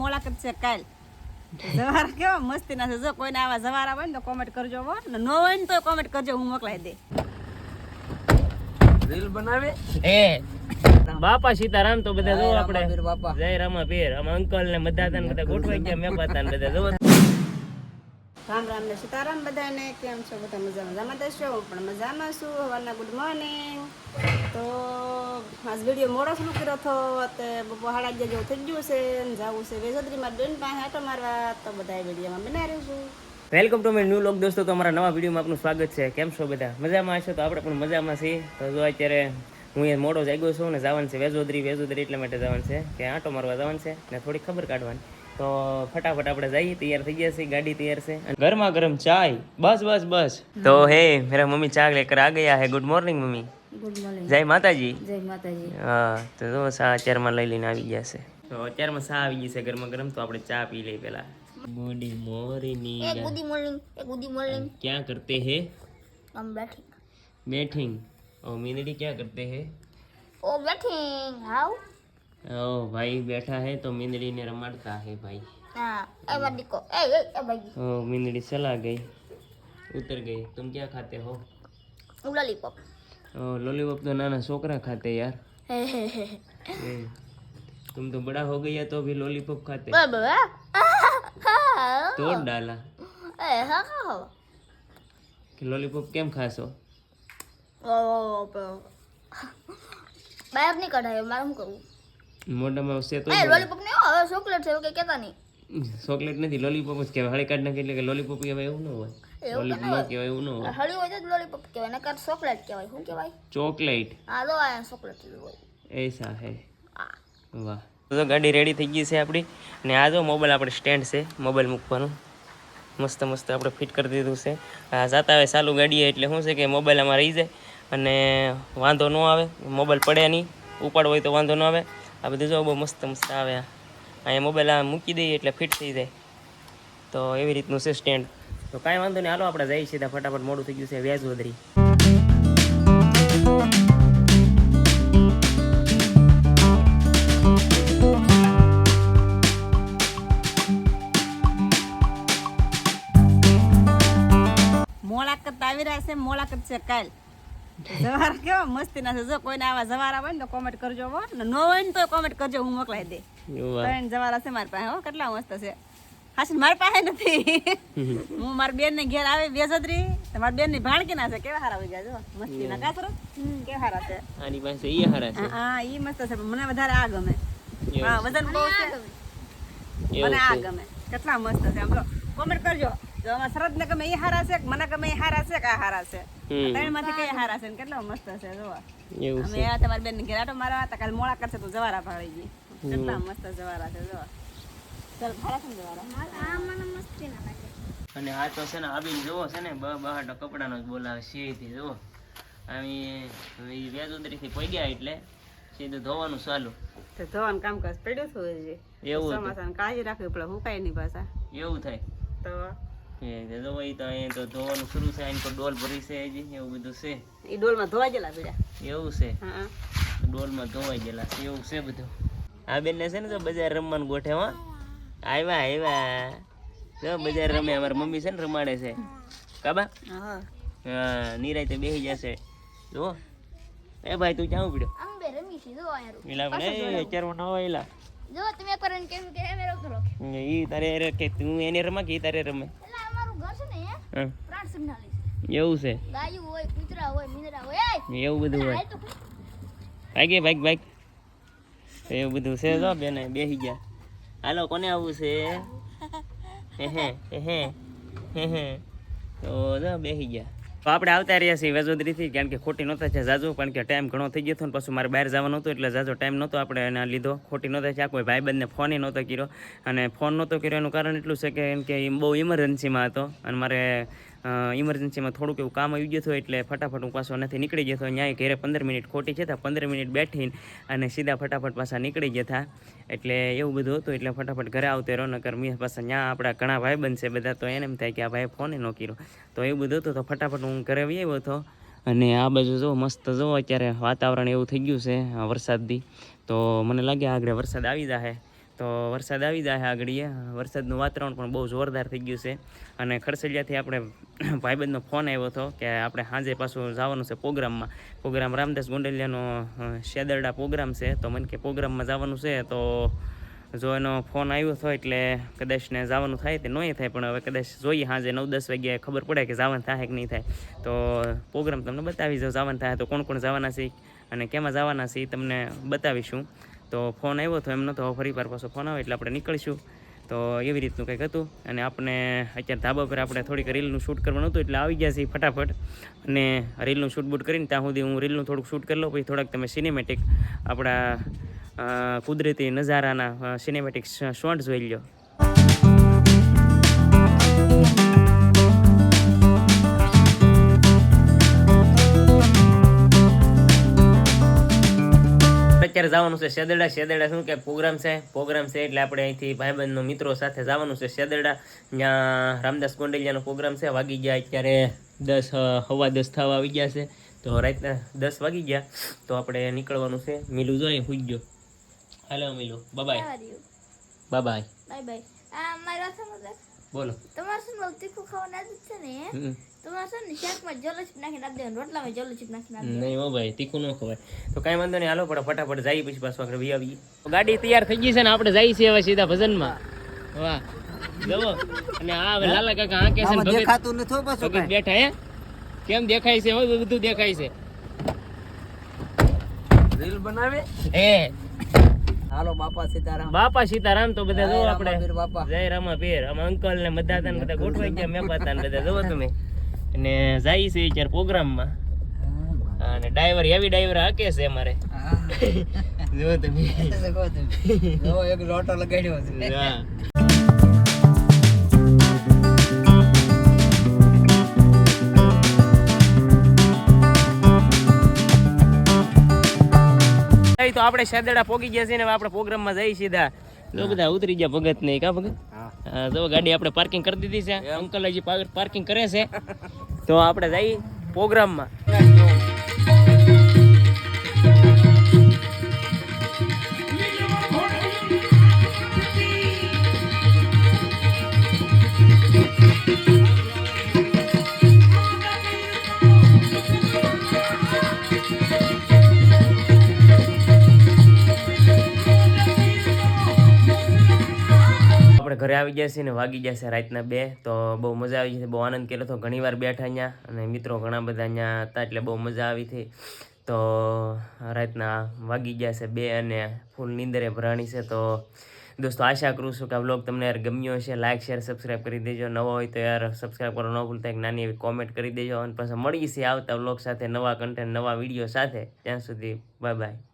મુલાકાત છે કાલ. જવારા કેવા મસ્તી ના છે. જો કોઈને આવા જવારા હોય ને તો કોમેન્ટ કરજો હો. ને ન હોય ને તો કોમેન્ટ કરજો હું મોકલાઈ દે. રીલ બનાવે? એ બાપા સીતારામ તો બધા જો આપણે બાપા. જય રામા પીર આમ અંકલ ને બધા બધા ગોઠવાઈ ગયા મેં પાતા ને બધા જો રામ રામ ને સીતારામ બધાને. કેમ છો? બધા મજામાં? મજામાં દેશો હું પણ મજામાં છું. સવારના ગુડ મોર્નિંગ તો આજ વીડિયો મોડો શરૂ કર્યો હતો. તે સાડા અગિયાર જેવું થઈ ગયું છે જવું છે વેજોદરીમાં બેન પાસે આટો મારવા. તો બધા વિડીયોમાં બનાવી છું. Welcome to my new vlog દોસ્તો. તો અમારા નવા વિડીયોમાં આપનું સ્વાગત છે. કેમ છો બધા? મજામાં હશો? તો આપણે પણ મજામાં છીએ. તો જો અત્યારે હું અહીંયા મોડો જાગ્યો છું ને જવાનું છે વેજોદરી. વેજોદરી એટલા માટે જવાનું છે કે આંટો મારવા જવાનું છે ને થોડી ખબર કાઢવાની. તો ફટાફટ આપણે જઈએ તૈયાર થઈ ગયા છે ગાડી તૈયાર છે અને ગરમા ગરમ ચાય બસ બસ બસ તો હે મેરા મમ્મી ચા લેકર આ ગયા હે good morning mummy good morning જય માતાજી જય માતાજી હા તો જો સા અત્યારમાં લઈ લઈને આવી ગયા છે તો અત્યારમાં સા આવી ગઈ છે ગરમા ગરમ તો આપણે ચા પી લઈએ પેલા good morning good morning a good morning क्या करते हैं हम बैठे बैठिंग और मीनड़ी क्या करते हैं ओ बैठे हाउ ओ भाई बैठा है तो मीनड़ी ने रमाड़ता है भाई हाँ ए बड़ी को ए ए ए बड़ी ओ मीनड़ी चला गई उतर गई तुम क्या खाते हो लॉलीपॉप ओ लॉलीपॉप तो नाना छोकरा खाते यार हे हे हे हम्म, तुम तो बड़ा हो गया तो भी लॉलीपॉप खाते बाबा हाँ तोड़ डाला ए हाँ हाँ कि लॉलीपॉप કેમ ખાશો ओ बाहर नहीं कढ़ा है मैं करूँ મોઢામાં આવશે તો લોલીપોપ ને હવે ચોકલેટ છે કે કેતા નહીં. ચોકલેટ નથી લોલીપોપ જ કહેવાય. હળી કાઢ નાખે એટલે કે લોલીપોપ કહેવાય એવું ન હોય. લોલીપોપ ન કહેવાય એવું ન હોય. હળી હોય તો લોલીપોપ કહેવાય નકર ચોકલેટ કહેવાય. શું કહેવાય? ચોકલેટ હા તો આ ચોકલેટ હોય. એસા હે. વાહ. તો ગાડી રેડી થઈ ગઈ છે આપણી. અને આ જો મોબાઈલ આપણે સ્ટેન્ડ છે મોબાઈલ મૂકવાનું. મસ્ત મસ્ત આપણે ફિટ કરી દીધું છે. જાતા આવે ચાલુ ગાડીએ એટલે શું છે કે મોબાઈલ અમારે રહી જાય. અને વાંધો ન આવે મોબાઈલ પડે નહીં. ઉપાડ હોય તો વાંધો ન આવે. આ બધું જો બહુ મસ્ત મસ્ત આવે. અહીંયા મોબાઈલ આ મૂકી દઈએ એટલે ફિટ થઈ જાય. તો એવી રીતનું છે સ્ટેન્ડ તો કાંઈ વાંધો નહીં, હાલો આપણે જઈએ છીએ ફટાફટ મોડું થઈ ગયું છે વ્યાજ વધરી. મોળાકત આવી રહ્યા છે મોળાકત છે કાલ. જવારા કેવા મસ્તી ના છે. જો કોઈને આવા જવારા હોય ને તો કોમેન્ટ કરજો હો. ને હોય ને તો કોમેન્ટ કરજો હું મોકલાઈ દે. ત્રણ જવારા છે મારી પાસે હો કેટલા મસ્ત છે. હાસી મારી પાસે નથી. હું મારી બેન ને ઘેર આવી બેજદરી તો બેનની ભાણકી ના છે. કેવા હારા હોય ગયા જો. મસ્તી ના કાસરો કેવા હારા છે? આની પાસે ઈ હારા છે. હા, હા ઈ મસ્ત છે. મને વધારે આ ગમે. હા વજન બહુ છે. મને આ ગમે. કેટલા મસ્ત છે. આમ કોમેન્ટ કરજો. જો આમાં શરદ ને ગમે એ હારા છે મને ગમે એ હારા છે કે આ હારા છે? ત્રણમાંથી કઈ હારા છે ને કેટલા મસ્ત છે જો એવું અમે આ તમારી બેન ઘેર આટો મારવા હતા કાલ મોળા કરશે તો જવારા ભાળી ગઈ. કેટલા મસ્ત જવારા છે જો ચાલ ભાડા છે ને જવારા? આ મને મસ્તી ના લાગે અને આ તો છે ને આબીને જોવો છે ને બ બહાટો કપડાનો જ બોલાવે સીધી જોવો થી વેજોદરીથી ગયા એટલે સીધું ધોવાનું ચાલુ. તો ધોવાનું કામ કાજ પડ્યું છું હજી. એવું હતું. ચોમાસાને કાળજી રાખવી પડે હુકાય નહીં પાછા. એવું થાય. તો એ તે તો ધોવાનું શરૂ છે અહીં તો ડોલ ભરી છે હજી એવું બધું છે. એ ડોલમાં ધોવા ગયેલા એવું છે? હા. ડોલમાં ધોવાઈ ગયેલા છે એવું છે બધું. આ બેનને છે ને તો બજાર રમવાનું ગોઠે હો આવ્યા આવ્યા જો બજાર રમે અમારી મમ્મી છે ને રમાડે છે. કાબા હા. નિરાય તો બેસી જશે. જુઓ એ ભાઈ તું ક્યાં પડ્યો આમ રમી છે જો અહીંયા એલા પણ એ અત્યારે એલા. જો તમે એક કેમ કે મેરો કરો ઈ તારે કે તું એને રમા કે તારે રમે? એવું છે? એવું બધું હોય? ભાગે ભાગ ભાગ. એવું બધું છે જો બેને બેસી ગયા. હાલો કોને આવવું છે? હે હે હે હે હે. તો જો બેસી ગયા. તો આપણે આવતા રહ્યા છીએ વેજોદરીથી, કારણ કે ખોટી નહોતા છે જાજુ કારણ કે ટાઈમ ઘણો થઈ ગયો હતો પછી મારે બહાર જવાનું હતું એટલે જાજો ટાઈમ નહોતો આપણે એને લીધો. ખોટી નહોતા છે આ કોઈ ભાઈબંધને ફોન નહોતો કર્યો. અને ફોન નહોતો કર્યો, એનું કારણ એટલું છે કે, એમ કે બહુ ઇમરજન્સીમાં હતો. અને મારે ઇમરજન્સીમાં થોડુંક એવું કામ આવી ગયું હતું એટલે ફટાફટ હું પાછો નથી નીકળી જતો અહીંયા ઘરે પંદર મિનિટ ખોટી છે ત્યાં પંદર મિનિટ બેઠીને અને સીધા ફટાફટ પાછા નીકળી જતા એટલે એવું બધું હતું એટલે ફટાફટ ઘરે આવતો રહ્યો, નકર મેં પાછા ત્યાં આપણા ઘણા ભાઈ છે બધા, તો એને એમ થાય કે આ ભાઈ ફોને નો કર્યો. તો એવું બધું હતું તો ફટાફટ હું ઘરે આવી આવ્યો હતો. અને આ બાજુ જો મસ્ત જો અત્યારે વાતાવરણ એવું થઈ ગયું છે, વરસાદથી. તો મને લાગે આગળ વરસાદ આવી જશે તો વરસાદ આવી જાય આગળીએ. વરસાદનું વાતાવરણ પણ બહુ જોરદાર થઈ ગયું છે. અને ખડસલિયાથી આપણે ભાઈબંધનો ફોન આવ્યો હતો કે આપણે સાંજે પાછું જવાનું છે પ્રોગ્રામમાં. પ્રોગ્રામ રામદાસ ગોંડલિયાનો શેદરડા પ્રોગ્રામ છે. તો મને કે પ્રોગ્રામમાં જવાનું છે, તો જો એનો ફોન આવ્યો હતો એટલે કદાચ ને જવાનું થાય તે નહીં થાય, પણ હવે કદાચ જોઈએ સાંજે નવ દસ વાગ્યાએ ખબર પડે કે જવાનું થાય કે નહીં થાય. તો પ્રોગ્રામ તમને બતાવી જાઉં જવાનું થાય તો કોણ કોણ જવાના છે અને કેમાં જવાના છે એ તમને બતાવીશું. તો ફોન આવ્યો હતો એમનો તો ફરી વાર પાછો ફોન આવે એટલે આપણે નીકળીશું. તો એવી રીતનું કંઈક હતું અને આપણે અત્યારે ધાબા પર આપણે થોડીક રીલનું શૂટ કરવાનું હતું એટલે આવી ગયા છીએ ફટાફટ. અને રીલનું શૂટ બૂટ કરીને ત્યાં સુધી હું રીલનું થોડુંક શૂટ કરી લઉં, પછી થોડાક તમે સિનેમેટિક આપણા કુદરતી નજારાના સિનેમેટિક શોટ જોઈ લો અત્યારે જવાનું છે શેદડા શેદડા શું કે પ્રોગ્રામ છે? પ્રોગ્રામ છે એટલે આપણે અહીંથી ભાઈબંધનો મિત્રો સાથે જવાનું છે શેદડા ત્યાં રામદાસ ગોંડલિયાનો પ્રોગ્રામ છે. વાગી ગયા અત્યારે દસ હવા દસ થવા આવી ગયા છે. તો રાતના દસ વાગી ગયા. તો આપણે નીકળવાનું છે. મિલું જોઈએ હુઈ ગયો. હાલો મિલુ. બાય બાય વાત સમજો બોલો. તમારે શું તીખું ખાવાની આદત છે ને? તમારે શું શાકમાં જલો છીપ નાખી નાખી દેવાનું રોટલામાં જલોચીપ નાખી નાખી નહીં હો ભાઈ તીખું ન ખવાય. તો કાંઈ વાંધો નહીં હાલો પણ ફટાફટ જઈએ પછી પાછું આગળ વી આવીએ. ગાડી તૈયાર થઈ ગઈ છે ને આપણે જઈએ છીએ હવે સીધા ભજનમાં. વાહ. જવો. અને આ હવે લાલા કાકા આ કે છે ભગત દેખાતું નથી પાછું ભગત બેઠા હે. કેમ દેખાય છે? બધું દેખાય છે. રીલ બનાવે? એ હાલો બાપા સીતારામ. બાપા સીતારામ તો બધા જો આપણે. જય રામા પીર અમે અંકલ ને બધા તને બધા ગોઠવાઈ ગયા મેં પાતા ને બધા જોવો તમે. અને જાય છે પ્રોગ્રામ પ્રોગ્રામમાં. અને ડ્રાઈવર હેવી ડ્રાઈવર હાકે છે અમારે. જો તમે. જો એક લોટો લગાડ્યો છે. અહીં તો આપણે શેદડા પોગી ગયા છે ને આપણે પ્રોગ્રામમાં જઈ સીધા. જો બધા ઉતરી ગયા ભગત નહીં કા ભગત? હા, જો ગાડી આપણે પાર્કિંગ કરી દીધી છે. અંકલ હજી પાર્કિંગ કરે છે. તો આપણે જઈ પ્રોગ્રામમાં. ઘરે આવી છીએ ને વાગી છે રાતના બે, તો બહુ મજા આવી છે. બહુ આનંદ કર્યો હતો. ઘણી વાર બેઠા અહીંયા અને મિત્રો ઘણા બધા અહીંયા હતા એટલે બહુ મજા આવી હતી. તો રાતના વાગી ગયા છે બે અને ફૂલ નીંદરે ભરાણી છે. તો દોસ્તો આશા કરું છું કે આ બ્લોગ તમને યાર ગમ્યો હશે. લાઇક શેર સબસ્ક્રાઈબ કરી દેજો. નવો હોય તો યાર સબસ્ક્રાઈબ કરવા ન ભૂલતા. એક નાની એવી કોમેન્ટ કરી દેજો. અને પછી મળીએ છીએ આવતા બ્લોગ સાથે નવા કન્ટેન્ટ નવા વીડિયો સાથે. ત્યાં સુધી બાય બાય